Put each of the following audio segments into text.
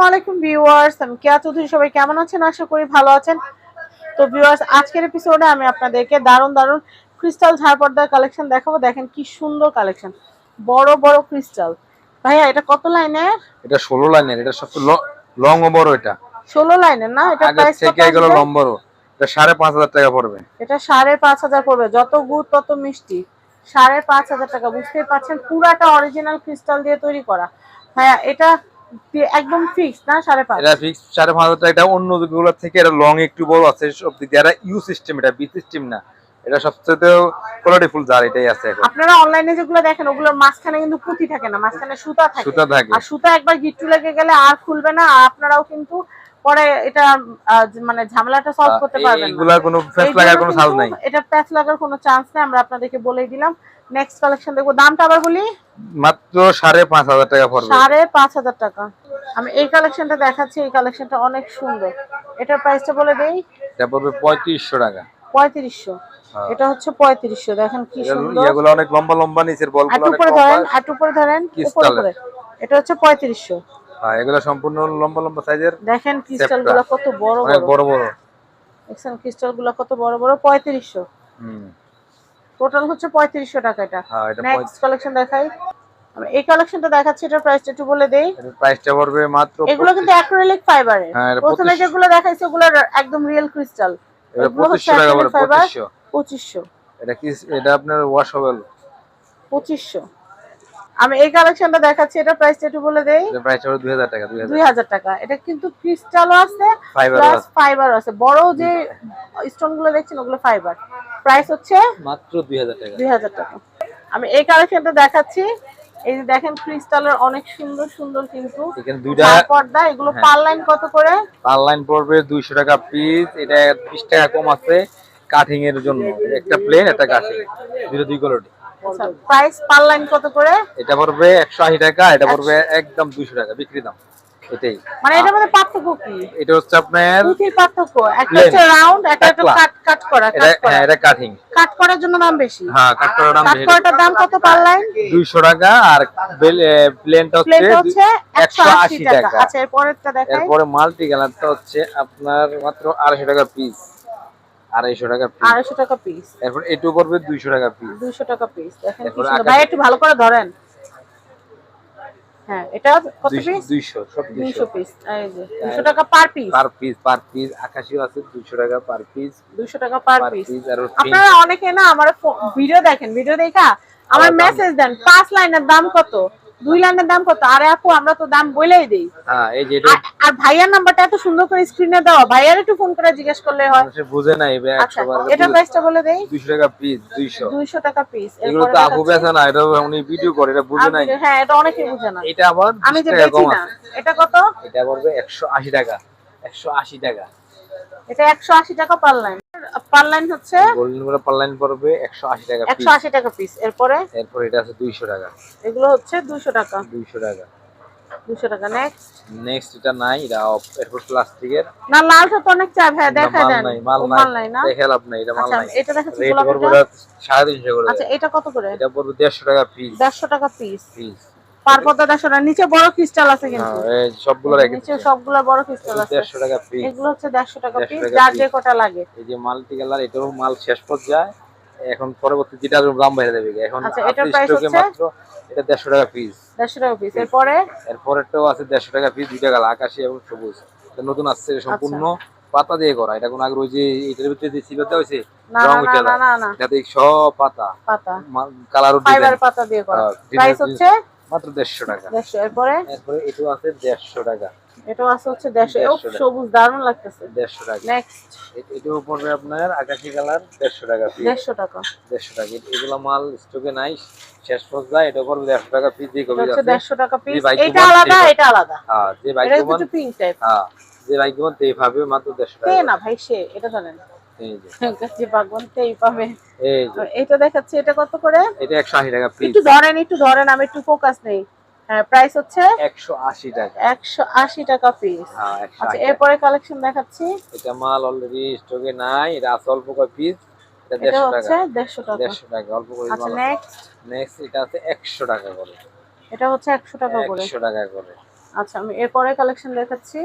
আসসালামু আলাইকুম ভিউয়ার্স আমি কেয়া চৌধুরী সবাই কেমন আছেন? আশা করি ভালো আছেন। তো ভিউয়ার্স আজকের এপিসোডে আমি আপনাদেরকে দারুণ দারুণ ক্রিস্টাল ঝাড়পর্দার কালেকশন দেখাবো। দেখেন কি সুন্দর কালেকশন বড় বড় ক্রিস্টাল ভাইয়া এটা কত লাইনের? এটা ষোলো লাইনের এটা সবচেয়ে লং বড় এটা। ষোলো লাইনের না? এটা প্রাইস থেকে এগুলো এটা সাড়ে পাঁচ হাজার টাকা পড়বে। এটা সাড়ে পাঁচ হাজার পড়বে। যত গুড় তত মিষ্টি। সাড়ে পাঁচ হাজার টাকা। বুঝতেই পারছেন পুরাটা অরিজিনাল ক্রিস্টাল দিয়ে তৈরি করা। ভাইয়া এটা একদম ফিক্স না সাড়ে পাঁচ? এটা ফিক্স সাড়ে পাঁচ টাকা। এটা অন্যগুলোর থেকে এটা লং একটু বড় আছে সব দিক দিয়ে। এটা ইউ সিস্টেম এটা বি সিস্টেম না। এটা সবচেয়ে কোয়ালিটিফুল জার এটাই আছে এখন। আপনারা অনলাইনে যেগুলো দেখেন ওগুলোর মাঝখানে কিন্তু পুঁতি থাকে না মাঝখানে সুতা থাকে। সুতা থাকে। আর সুতা একবার গিট্টু লেগে গেলে আর খুলবে না আপনারাও কিন্তু পরে এটা মানে ঝামেলাটা সলভ করতে পারবেন এগুলা কোনো লাগার কোনো নাই। এটা প্যাচ লাগার কোনো চান্স নেই আমরা আপনাদেরকে বলেই দিলাম। নেক্সট কালেকশন দেখব। দামটা আবার বলি? মাত্র সাড়ে পাঁচ হাজার টাকা পড়বে। সাড়ে পাঁচ হাজার টাকা। আমি এই কালেকশনটা দেখাচ্ছি এই কালেকশনটা অনেক সুন্দর। এটার প্রাইসটা বলে দেই? এটা পড়বে পঁয়ত্রিশশো টাকা। পঁয়ত্রিশশো। হ্যাঁ। এটা হচ্ছে পঁয়ত্রিশশো দেখেন কি সুন্দর। ইয়েগুলো অনেক লম্বা লম্বা নিচের বল হাঁটু অনেক উপরে ধরেন হাঁটু উপরে ধরেন উপরে এটা হচ্ছে পঁয়ত্রিশশো। হ্যাঁ এগুলো সম্পূর্ণ লম্বা লম্বা সাইজের দেখেন ক্রিস্টালগুলো কত বড় অনেক বড়। বড় বড়। দেখছেন ক্রিস্টালগুলো কত বড় বড়? পঁয়ত্রিশশো। হুম। টোটাল হচ্ছে পঁয়ত্রিশশো টাকা এটা। হ্যাঁ এটা নেক্সট কালেকশন দেখাই। এই কালেকশনটা দেখাচ্ছি এটার প্রাইসটা একটু বলে দেই। প্রাইসটা পড়বে মাত্র এগুলো কিন্তু অ্যাক্রিলিক ফাইবারে হ্যাঁ, প্রথমে যেগুলো দেখাইছে ওগুলো একদম রিয়েল ক্রিস্টাল এটা এগুলো হচ্ছে পঁচিশশো টাকা পড়বে acrylic fiber। পঁচিশশো। পঁচিশশো। এটা কি এটা আপনার ওয়াশেবল পঁচিশশো। আমি এই কালেকশনটা দেখাচ্ছি এটা প্রাইসটা একটু বলে দেই। এটা প্রাইস দুই হাজার টাকা দুই হাজার দুই হাজার টাকা। এটা কিন্তু ক্রিস্টালও আছে প্লাস ফাইবার আছে। বড় যে স্টোনগুলো দেখছেন ওগুলো ফাইবার প্রাইস হচ্ছে মাত্র দুই হাজার টাকা। দুই হাজার টাকা। আমি এই কালেকশনটা দেখাচ্ছি। এই যে দেখেন ক্রিস্টালের অনেক সুন্দর সুন্দর কিন্তু এখানে দুইটা পর্দা এগুলো হ্যাঁ। পার লাইন কত করে? পার লাইন পড়বে দুইশো টাকা পিস এটা বিশ টাকা কম আছে কাটিং এর জন্য। একটা প্লেন একটা কাটিং দুটো দুই কোয়ালিটি প্রাইস পার লাইন কত করে? এটা পড়বে একশো আশি টাকা এটা পড়বে একদম দুইশো টাকা বিক্রি দাম এটাই। মানে এটার মধ্যে পার্থক্য কি? এটা হচ্ছে আপনার পুঁথির পার্থক্য একটা হচ্ছে রাউন্ড একটা হচ্ছে কাট কাট করা এটা কাট করা। হ্যাঁ এটা কাটিং কাট করার জন্য দাম বেশি? হ্যাঁ কাট করার দাম কাট করাটার দাম কত পার লাইন দুইশো টাকা আর প্লেনটা হচ্ছে প্লেট হচ্ছে একশো একশো আশি আশি টাকা। টাকা। আচ্ছা এরপরেরটা দেখাই। এরপরে মাল্টি কালারটা হচ্ছে আপনার মাত্র আড়াইশো টাকা পিস আড়াইশো টাকা আড়াইশো টাকা পিস এরপর এটু পড়বে দুইশো টাকা পিস দুইশো টাকা পিস দেখেন কি এরপরে সুন্দর। আকাশি- ভাই একটু ভালো করে ধরেন। হ্যাঁ এটা কত পিস দুইশো সব দুইশো। দুইশো পিস এই যে দুইশো টাকা per piece per piece per piece আকাশিও আছে দুইশো টাকা পার পিস দুইশো টাকা পার পিস আপনারা অনেকে না আমার ভিডিও দেখেন ভিডিও দেখা। আমার মেসেজ দেন পাঁচ লাইনের দাম কত? দুই লাইনের দাম কত? আরে আপু আমরা তো দাম বলেই দেই। হ্যাঁ এই যে আর- ভাইয়ার নাম্বারটা এত সুন্দর করে স্ক্রিনে দেওয়া ভাইয়ার একটু ফোন করে জিজ্ঞেস করলে হয়। মানুষে বুঝে না এবার আচ্ছা বার এটা প্রাইসটা বলে দেই। দুইশো টাকা পিস দুইশো। দুইশো টাকা পিস এগুলো তো আপু বেচে না এটা উনি ভিডিও করে এটা বুঝে নাই। হ্যাঁ এটা অনেকে বুঝে না। এটা আবার আমি 20 যে বেচি না এটা কত? এটা পড়বে একশো আশি টাকা একশো আশি টাকা। এটা একশো আশি টাকা পার লাইন পার লাইন হচ্ছে গোল্ডেনগুলো পার পড়বে একশো আশি টাকা পিস একশো আশি টাকা পিস এরপরে? এরপর এটা আছে দুইশো টাকা। এগুলো হচ্ছে দুইশো টাকা। দুইশো টাকা। দুইশো টাকা। নেক্সট নেক্সট এটা নাই এটা off, এরপর প্লাস্টিকের না লালটা তো অনেক চাই ভাই দেখা দেন। মাল নাই মাল নাই না? দেখে লাভ নাই এটা মাল আচ্ছা নাই। এটা এটা সাড়ে তিনশো করে। আচ্ছা এটা কত করে? এটা পড়বে দেড়শো টাকা পিস দেড়শো টাকা পিস পিস পার পদ্মা দেড়শো টাকা নিচে বড় ক্রিস্টাল আছে কিন্তু। এই সবগুলো রেখে নিচে সবগুলো বড় ক্রিস্টাল আছে। দেড়শো টাকা পিস এগুলো হচ্ছে দেড়শো টাকা পিস যার যে কটা লাগে। এই যে মাল্টি কালার এটাও মাল শেষ পর্যায়ে। এখন পরবর্তী যেটা দাম বাইরে দেবে এখন আচ্ছা, স্টকে হচ্ছে? মাত্র এটা দেড়শো টাকা পিস দেড়শো টাকা পিস এরপরে? এরপরেরটাও আছে দেড়শো টাকা পিস দুইটা কালার আকাশি এবং সবুজ। এটা নতুন আসছে সম্পূর্ণ পাতা দিয়ে করা। এটা কোন আগে ওই যে এটার ভিতরে যে হয়েছে রং উঠে না। না না এটাতে সব পাতা। পাতা। কালার ফাইবার পাতা দিয়ে করা। হ্যাঁ, প্রাইস হচ্ছে মাত্র দেড়শো টাকা। দেড়শো এরপরে? এরপরে এটাও আছে দেড়শো টাকা। এটাও আছে হচ্ছে 150 সবুজ দারুণ লাগতেছে। দেড়শো টাকা। নেক্সট এটাও পড়বে আপনার আকাশি কালার দেড়শো টাকা পিস দেড়শো টাকা। দেড়শো টাকা। এগুলো মাল স্টকে নাই শেষ পর্যায়ে এটা পড়বে দেড়শো টাকা পিস দিয়ে কবি আছে। দেড়শো টাকা পিস এটা আলাদা এটা আলাদা। হ্যাঁ যে বাইক এটা একটু পিঙ্ক টাইপ হ্যাঁ যে বাইকগুলো এইভাবে মাত্র দেড়শো তে টাকা। না ভাই সে এটা জানেন। যে। পাবে। এটা দেখাচ্ছি এটা কত করে? এটা একশো আশি টাকা পিস একটু ধরেন একটু ধরেন আমি একটু ফোকাস নেই। হ্যাঁ প্রাইস হচ্ছে একশো আশি টাকা। একশো আশি টাকা পিস হ্যাঁ আচ্ছা এরপরে কালেকশন দেখাচ্ছি। এটা মাল অলরেডি স্টকে নাই এটা অল্প করে পিস এটা এটা দেড়শো হচ্ছে টাকা। দেড়শো টাকা। দেড়শো অল্প করে আচ্ছা নেক্সট নেক্সট এটা আছে একশো টাকা করে। এটা হচ্ছে একশো টাকা করে। টাকা করে। আচ্ছা আমি এরপরে কালেকশন দেখাচ্ছি।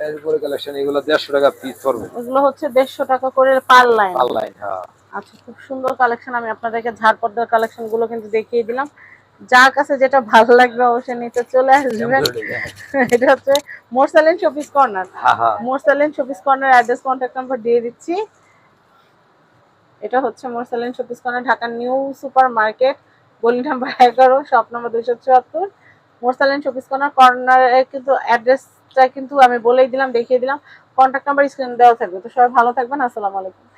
এরপরে কালেকশন এগুলো দেড়শো টাকা পিস পড়বে। এগুলো হচ্ছে দেড়শো টাকা করে পার লাইন অনলাইন হ্যাঁ। আচ্ছা খুব সুন্দর কালেকশন আমি আপনাদেরকে ঝাড়পর্দার কালেকশনগুলো কিন্তু দেখিয়ে দিলাম। যার কাছে যেটা ভালো লাগবে অবশ্যই নিতে চলে আসবেন। এটা হচ্ছে Morsalin showpiece corner Morsalin showpiece corner address contact number দিয়ে দিচ্ছি। এটা হচ্ছে Morsalin showpiece corner Dhaka new super market গলি নাম্বার এগারো শপ নাম্বার দুইশো চুয়াত্তর। মোরসালিন শপিস কর্নার কর্নারে কিন্তু অ্যাড্রেসটা কিন্তু আমি বলেই দিলাম, দেখিয়ে দিলাম। কন্ট্যাক্ট নাম্বার স্ক্রিন দেওয়া থাকবে। তো সবাই ভালো থাকবেন। আসসালামু আলাইকুম।